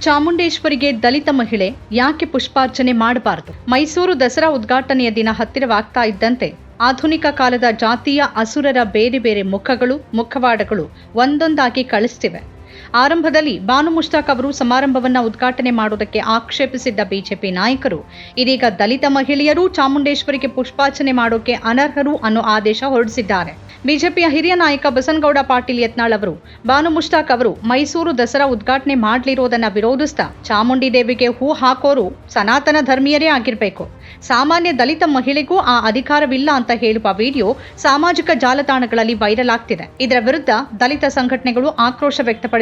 ಚಾಮುಂಡೇಶ್ವರಿಗೆ ದಲಿತ ಮಹಿಳೆ ಯಾಕೆ ಪುಷ್ಪಾರ್ಚನೆ ಮಾಡಬಾರದು? ಮೈಸೂರು ದಸರಾ ಉದ್ಘಾಟನೆಯ ದಿನ ಹತ್ತಿರವಾಗ್ತಾ ಇದ್ದಂತೆ ಆಧುನಿಕ ಕಾಲದ ಜಾತಿಯ ಅಸುರರ ಬೇರೆ ಬೇರೆ ಮುಖಗಳು, ಮುಖವಾಡಗಳು ಒಂದೊಂದಾಗಿ ಕಳಿಸ್ತಿವೆ. ಆರಂಭದಲ್ಲಿ ಬಾನು ಮುಷ್ತಾಕ್ ಅವರು ಸಮಾರಂಭವನ್ನು ಉದ್ಘಾಟನೆ ಮಾಡುವುದಕ್ಕೆ ಆಕ್ಷೇಪಿಸಿದ್ದ ಬಿಜೆಪಿ ನಾಯಕರು. ಇದೀಗ ದಲಿತ ಮಹಿಳೆಯರು ಚಾಮುಂಡೇಶ್ವರಿಗೆ ಪುಷ್ಪಾರ್ಚನೆ ಮಾಡೋಕೆ ಅನರ್ಹರು ಅನ್ನೋ ಆದೇಶ ಹೊರಡಿಸಿದ್ದಾರೆ. ಬಿಜೆಪಿಯ ಹಿರಿಯ ನಾಯಕ ಬಸನಗೌಡ ಪಾಟೀಲ್ ಯತ್ನಾಳ್ ಅವರು, ಬಾನು ಮುಷ್ತಾಕ್ ಅವರು ಮೈಸೂರು ದಸರಾ ಉದ್ಘಾಟನೆ ಮಾಡ್ಲಿರೋದನ್ನ ವಿರೋಧಿಸ್ತಾ ಚಾಮುಂಡಿ ದೇವಿಗೆ ಹೂ ಹಾಕೋರು ಸನಾತನ ಧರ್ಮೀಯರೇ ಆಗಿರಬೇಕು. ಸಾಮಾನ್ಯ ದಲಿತ ಮಹಿಳೆಗೂ ಆ ಅಧಿಕಾರವಿಲ್ಲ ಅಂತ ಹೇಳುವ ವಿಡಿಯೋ ಸಾಮಾಜಿಕ ಜಾಲತಾಣಗಳಲ್ಲಿ ವೈರಲ್ ಆಗ್ತಿದೆ. ಇದರ ವಿರುದ್ಧ ದಲಿತ ಸಂಘಟನೆಗಳು ಆಕ್ರೋಶ ವ್ಯಕ್ತಪಡಿಸಿವೆ.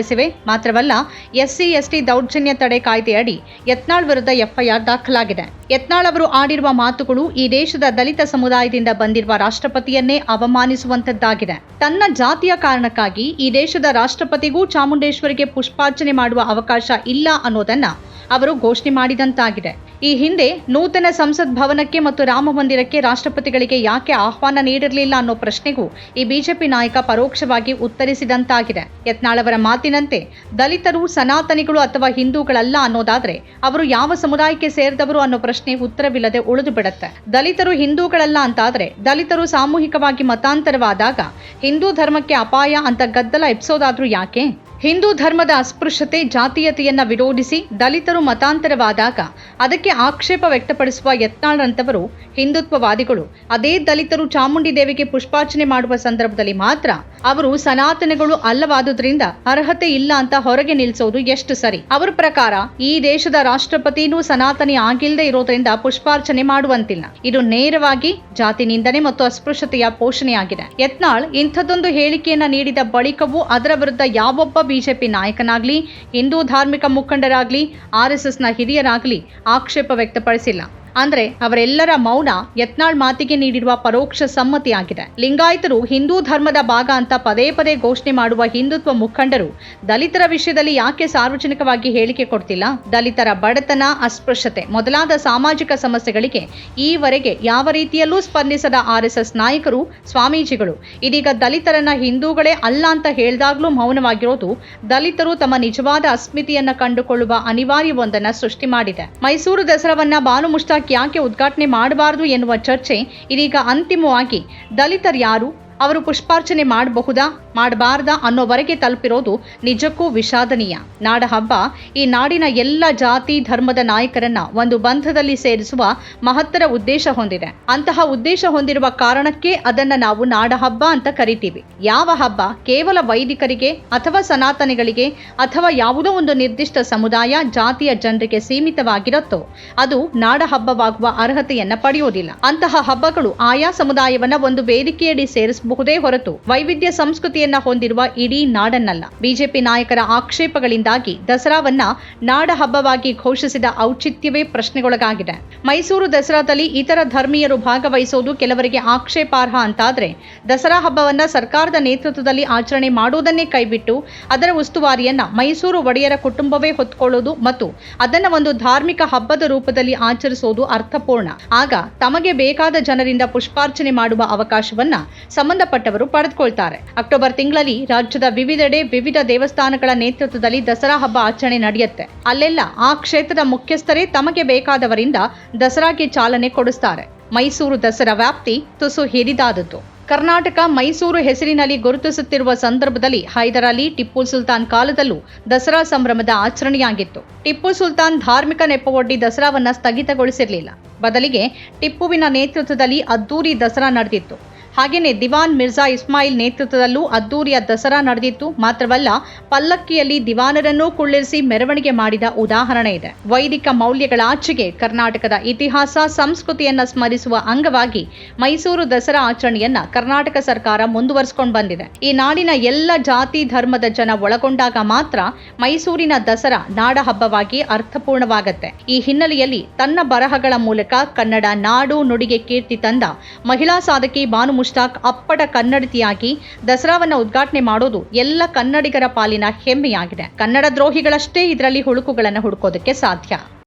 ಮಾತ್ರವಲ್ಲ, ಎಸ್ಸಿ, ಎಸ್ಟಿ ದೌರ್ಜನ್ಯ ತಡೆ ಕಾಯ್ದೆಯಡಿ ಯತ್ನಾಳ್ ವಿರುದ್ಧ ಎಫ್ಐಆರ್ ದಾಖಲಾಗಿದೆ. ಯತ್ನಾಳ್ ಅವರು ಆಡಿರುವ ಮಾತುಗಳು ಈ ದೇಶದ ದಲಿತ ಸಮುದಾಯದಿಂದ ಬಂದಿರುವ ರಾಷ್ಟ್ರಪತಿಯನ್ನೇ ಅವಮಾನಿಸುವಂತದ್ದಾಗಿದೆ ತನ್ನ ಜಾತಿಯ ಕಾರಣಕ್ಕಾಗಿ ಈ ದೇಶದ ರಾಷ್ಟ್ರಪತಿಗೂ ಚಾಮುಂಡೇಶ್ವರಿಗೆ ಪುಷ್ಪಾರ್ಚನೆ ಮಾಡುವ ಅವಕಾಶ ಇಲ್ಲ ಅನ್ನೋದನ್ನ ಅವರು ಘೋಷಣೆ ಮಾಡಿದಂತಾಗಿದೆ. ಈ ಹಿಂದೆ ನೂತನ ಸಂಸತ್ ಭವನಕ್ಕೆ ಮತ್ತು ರಾಮ ಮಂದಿರಕ್ಕೆ ರಾಷ್ಟ್ರಪತಿಗಳಿಗೆ ಯಾಕೆ ಆಹ್ವಾನ ನೀಡಿರಲಿಲ್ಲ ಅನ್ನೋ ಪ್ರಶ್ನೆಗೂ ಈ ಬಿಜೆಪಿ ನಾಯಕ ಪರೋಕ್ಷವಾಗಿ ಉತ್ತರಿಸಿದಂತಾಗಿದೆ. ಯತ್ನಾಳವರ ಮಾತಿನಂತೆ ದಲಿತರು, ಸನಾತನಿಗಳು ಅಥವಾ ಹಿಂದೂಗಳಲ್ಲ ಅನ್ನೋದಾದ್ರೆ ಅವರು ಯಾವ ಸಮುದಾಯಕ್ಕೆ ಸೇರಿದವರು ಅನ್ನೋ ಪ್ರಶ್ನೆ ಉತ್ತರವಿಲ್ಲದೆ ಉಳಿದು ಬಿಡುತ್ತೆ ದಲಿತರು, ಹಿಂದೂಗಳಲ್ಲ ಅಂತಾದ್ರೆ ದಲಿತರು ಸಾಮೂಹಿಕವಾಗಿ ಮತಾಂತರವಾದಾಗ ಹಿಂದೂ ಧರ್ಮಕ್ಕೆ ಅಪಾಯ ಅಂತ ಗದ್ದಲ ಎಬ್ಸೋದಾದ್ರೂ ಯಾಕೆ? ಹಿಂದೂ ಧರ್ಮದ ಅಸ್ಪೃಶ್ಯತೆ, ಜಾತೀಯತೆಯನ್ನು ವಿರೋಧಿಸಿ ದಲಿತರು ಮತಾಂತರವಾದಾಗ ಅದಕ್ಕೆ ಆಕ್ಷೇಪ ವ್ಯಕ್ತಪಡಿಸುವ ಯತ್ನಾಳರಂಥವರು ಹಿಂದುತ್ವವಾದಿಗಳು. ಅದೇ ದಲಿತರು ಚಾಮುಂಡಿ ದೇವಿಗೆ ಪುಷ್ಪಾರ್ಚನೆ ಮಾಡುವ ಸಂದರ್ಭದಲ್ಲಿ ಮಾತ್ರ ಅವರು ಸನಾತನಗಳು ಅಲ್ಲವಾದುದರಿಂದ ಅರ್ಹತೆ ಇಲ್ಲ ಅಂತ ಹೊರಗೆ ನಿಲ್ಲಿಸೋದು ಎಷ್ಟು ಸರಿ? ಅವರ ಪ್ರಕಾರ ಈ ದೇಶದ ರಾಷ್ಟ್ರಪತಿನೂ ಸನಾತನಿ ಆಗಿಲ್ಲದೆ ಇರೋದ್ರಿಂದ ಪುಷ್ಪಾರ್ಚನೆ ಮಾಡುವಂತಿಲ್ಲ. ಇದು ನೇರವಾಗಿ ಜಾತಿ ನಿಂದನೆ ಮತ್ತು ಅಸ್ಪೃಶ್ಯತೆಯ ಪೋಷಣೆಯಾಗಿದೆ. ಯತ್ನಾಳ್ ಇಂಥದ್ದೊಂದು ಹೇಳಿಕೆಯನ್ನ ನೀಡಿದ ಬಳಿಕವೂ ಅದರ ವಿರುದ್ಧ ಯಾವೊಬ್ಬ ಬಿಜೆಪಿ ನಾಯಕನಾಗಲಿ ಹಿಂದೂ ಧಾರ್ಮಿಕ ಮುಖಂಡರಾಗ್ಲಿ ಆರ್ಎಸ್ಎಸ್ನ ಹಿರಿಯರಾಗಲಿ ಆಕ್ಷೇಪ ವ್ಯಕ್ತಪಡಿಸಿಲ್ಲ. ಅಂದ್ರೆ ಅವರೆಲ್ಲರ ಮೌನ ಯತ್ನಾಳ್ ಮಾತಿಗೆ ನೀಡಿರುವ ಪರೋಕ್ಷ ಸಮ್ಮತಿಯಾಗಿದೆ. ಲಿಂಗಾಯತರು ಹಿಂದೂ ಧರ್ಮದ ಭಾಗ ಅಂತ ಪದೇ ಪದೇ ಘೋಷಣೆ ಮಾಡುವ ಹಿಂದುತ್ವ ಮುಖಂಡರು ದಲಿತರ ವಿಷಯದಲ್ಲಿ ಯಾಕೆ ಸಾರ್ವಜನಿಕವಾಗಿ ಹೇಳಿಕೆ ಕೊಡ್ತಿಲ್ಲ? ದಲಿತರ ಬಡತನ, ಅಸ್ಪೃಶ್ಯತೆ ಮೊದಲಾದ ಸಾಮಾಜಿಕ ಸಮಸ್ಯೆಗಳಿಗೆ ಈವರೆಗೆ ಯಾವ ರೀತಿಯಲ್ಲೂ ಸ್ಪಂದಿಸದ ಆರ್ಎಸ್ಎಸ್ ನಾಯಕರು, ಸ್ವಾಮೀಜಿಗಳು. ಇದೀಗ ದಲಿತರನ್ನ ಹಿಂದೂಗಳೇ ಅಲ್ಲ ಅಂತ ಹೇಳಿದಾಗ್ಲೂ ಮೌನವಾಗಿರೋದು ದಲಿತರು ತಮ್ಮ ನಿಜವಾದ ಅಸ್ಮಿತಿಯನ್ನ ಕಂಡುಕೊಳ್ಳುವ ಅನಿವಾರ್ಯವೊಂದನ್ನ ಸೃಷ್ಟಿ ಮಾಡಿದೆ. ಮೈಸೂರು ದಸರಾವನ್ನ ಬಾನು ಯಾಕೆ ಉದ್ಘಾಟನೆ ಮಾಡಬಾರದು ಎನ್ನುವ ಚರ್ಚೆ ಇದೀಗ ಅಂತಿಮವಾಗಿ ದಲಿತರು ಯಾರು ಅವರು ಪುಷ್ಪಾರ್ಚನೆ ಮಾಡಬಹುದಾ, ಮಾಡಬಾರ್ದಾ ಅನ್ನೋವರೆಗೆ ತಲುಪಿರೋದು ನಿಜಕ್ಕೂ ವಿಷಾದನೀಯ. ನಾಡ ಹಬ್ಬ ಈ ನಾಡಿನ ಎಲ್ಲ ಜಾತಿ, ಧರ್ಮದ ನಾಯಕರನ್ನ ಒಂದು ಬಂಧದಲ್ಲಿ ಸೇರಿಸುವ ಮಹತ್ತರ ಉದ್ದೇಶ ಹೊಂದಿದೆ. ಅಂತಹ ಉದ್ದೇಶ ಹೊಂದಿರುವ ಕಾರಣಕ್ಕೆ ಅದನ್ನ ನಾವು ನಾಡ ಹಬ್ಬ ಅಂತ ಕರಿತೀವಿ. ಯಾವ ಹಬ್ಬ ಕೇವಲ ವೈದಿಕರಿಗೆ ಅಥವಾ ಸನಾತನಿಗಳಿಗೆ ಅಥವಾ ಯಾವುದೋ ಒಂದು ನಿರ್ದಿಷ್ಟ ಸಮುದಾಯ, ಜಾತಿಯ ಜನರಿಗೆ ಸೀಮಿತವಾಗಿರುತ್ತೋ, ಅದು ನಾಡ ಹಬ್ಬವಾಗುವ ಅರ್ಹತೆಯನ್ನ ಪಡೆಯೋದಿಲ್ಲ. ಅಂತಹ ಹಬ್ಬಗಳು ಆಯಾ ಸಮುದಾಯವನ್ನ ಒಂದು ವೇದಿಕೆಯಡಿ ಸೇರಿಸಬಹುದೇ ಹೊರತು ವೈವಿಧ್ಯ ಸಂಸ್ಕೃತಿಯನ್ನ ಹೊಂದಿರುವ ಇಡೀ ನಾಡನ್ನಲ್ಲ. ಬಿಜೆಪಿ ನಾಯಕರ ಆಕ್ಷೇಪಗಳಿಂದಾಗಿ ದಸರಾವನ್ನ ನಾಡ ಹಬ್ಬವಾಗಿ ಘೋಷಿಸಿದ ಔಚಿತ್ಯವೇ ಪ್ರಶ್ನೆಗೊಳಗಾಗಿದೆ. ಮೈಸೂರು ದಸರಾದಲ್ಲಿ ಇತರ ಧರ್ಮೀಯರು ಭಾಗವಹಿಸೋದು ಕೆಲವರಿಗೆ ಆಕ್ಷೇಪಾರ್ಹ ಅಂತಾದ್ರೆ, ದಸರಾ ಹಬ್ಬವನ್ನ ಸರ್ಕಾರದ ನೇತೃತ್ವದಲ್ಲಿ ಆಚರಣೆ ಮಾಡುವುದನ್ನೇ ಕೈಬಿಟ್ಟು ಅದರ ಉಸ್ತುವಾರಿಯನ್ನ ಮೈಸೂರು ಒಡೆಯರ ಕುಟುಂಬವೇ ಹೊತ್ಕೊಳ್ಳೋದು ಮತ್ತು ಅದನ್ನ ಒಂದು ಧಾರ್ಮಿಕ ಹಬ್ಬದ ರೂಪದಲ್ಲಿ ಆಚರಿಸೋದು ಅರ್ಥಪೂರ್ಣ. ಆಗ ತಮಗೆ ಬೇಕಾದ ಜನರಿಂದ ಪುಷ್ಪಾರ್ಚನೆ ಮಾಡುವ ಅವಕಾಶವನ್ನ ಸಂಬಂಧಪಟ್ಟವರು ಪಡೆದುಕೊಳ್ತಾರೆ. ಅಕ್ಟೋಬರ್ ತಿಂಗಳಲ್ಲಿ ರಾಜ್ಯದ ವಿವಿಧೆಡೆ ವಿವಿಧ ದೇವಸ್ಥಾನಗಳ ನೇತೃತ್ವದಲ್ಲಿ ದಸರಾ ಹಬ್ಬ ಆಚರಣೆ ನಡೆಯುತ್ತೆ. ಅಲ್ಲೆಲ್ಲ ಆ ಕ್ಷೇತ್ರದ ಮುಖ್ಯಸ್ಥರೇ ತಮಗೆ ಬೇಕಾದವರಿಂದ ದಸರಾಗೆ ಚಾಲನೆ ಕೊಡಿಸ್ತಾರೆ. ಮೈಸೂರು ದಸರಾ ವ್ಯಾಪ್ತಿ ತುಸು ಹಿರಿದಾದದ್ದು. ಕರ್ನಾಟಕ ಮೈಸೂರು ಹೆಸರಿನಲ್ಲಿ ಗುರುತಿಸುತ್ತಿರುವ ಸಂದರ್ಭದಲ್ಲಿ ಹೈದರಾಲಿ ಟಿಪ್ಪು ಸುಲ್ತಾನ್ ಕಾಲದಲ್ಲೂ ದಸರಾ ಸಂಭ್ರಮದ ಆಚರಣೆಯಾಗಿತ್ತು. ಟಿಪ್ಪು ಸುಲ್ತಾನ್ ಧಾರ್ಮಿಕ ನೆಪವೊಡ್ಡಿ ದಸರಾವನ್ನ ಸ್ಥಗಿತಗೊಳಿಸಿರಲಿಲ್ಲ. ಬದಲಿಗೆ ಟಿಪ್ಪುವಿನ ನೇತೃತ್ವದಲ್ಲಿ ಅದ್ದೂರಿ ದಸರಾ ನಡೆದಿತ್ತು. ಹಾಗೆಯೇ ದಿವಾನ್ ಮಿರ್ಜಾ ಇಸ್ಮಾಯಿಲ್ ನೇತೃತ್ವದಲ್ಲೂ ಅದ್ದೂರಿಯ ದಸರಾ ನಡೆದಿತ್ತು. ಮಾತ್ರವಲ್ಲ, ಪಲ್ಲಕ್ಕಿಯಲ್ಲಿ ದಿವಾನರನ್ನೂ ಕುಳ್ಳಿರಿಸಿ ಮೆರವಣಿಗೆ ಮಾಡಿದ ಉದಾಹರಣೆ ಇದೆ. ವೈದಿಕ ಮೌಲ್ಯಗಳ ಆಚೆಗೆ ಕರ್ನಾಟಕದ ಇತಿಹಾಸ, ಸಂಸ್ಕೃತಿಯನ್ನ ಸ್ಮರಿಸುವ ಅಂಗವಾಗಿ ಮೈಸೂರು ದಸರಾ ಆಚರಣೆಯನ್ನ ಕರ್ನಾಟಕ ಸರ್ಕಾರ ಮುಂದುವರಿಸಿಕೊಂಡು ಬಂದಿದೆ. ಈ ನಾಡಿನ ಎಲ್ಲ ಜಾತಿ ಧರ್ಮದ ಜನ ಒಳಗೊಂಡಾಗ ಮಾತ್ರ ಮೈಸೂರಿನ ದಸರಾ ನಾಡ ಹಬ್ಬವಾಗಿ ಅರ್ಥಪೂರ್ಣವಾಗತ್ತೆ. ಈ ಹಿನ್ನೆಲೆಯಲ್ಲಿ ತನ್ನ ಬರಹಗಳ ಮೂಲಕ ಕನ್ನಡ ನಾಡು ನುಡಿಗೆ ಕೀರ್ತಿ ತಂದ ಮಹಿಳಾ ಸಾಧಕಿ ಬಾನು ಮುಷ್ತಾಕ್ ಅಪ್ಪಟ ಕನ್ನಡತಿಯಾಗಿ ದಸರಾವನ್ನ ಉದ್ಘಾಟನೆ ಮಾಡೋದು ಎಲ್ಲ ಕನ್ನಡಿಗರ ಪಾಲಿನ ಹೆಮ್ಮೆಯಾಗಿದೆ. ಕನ್ನಡ ದ್ರೋಹಿಗಳಷ್ಟೇ ಇದರಲ್ಲಿ ಹುಳುಕುಗಳನ್ನು ಹುಡುಕೋದಕ್ಕೆ ಸಾಧ್ಯ.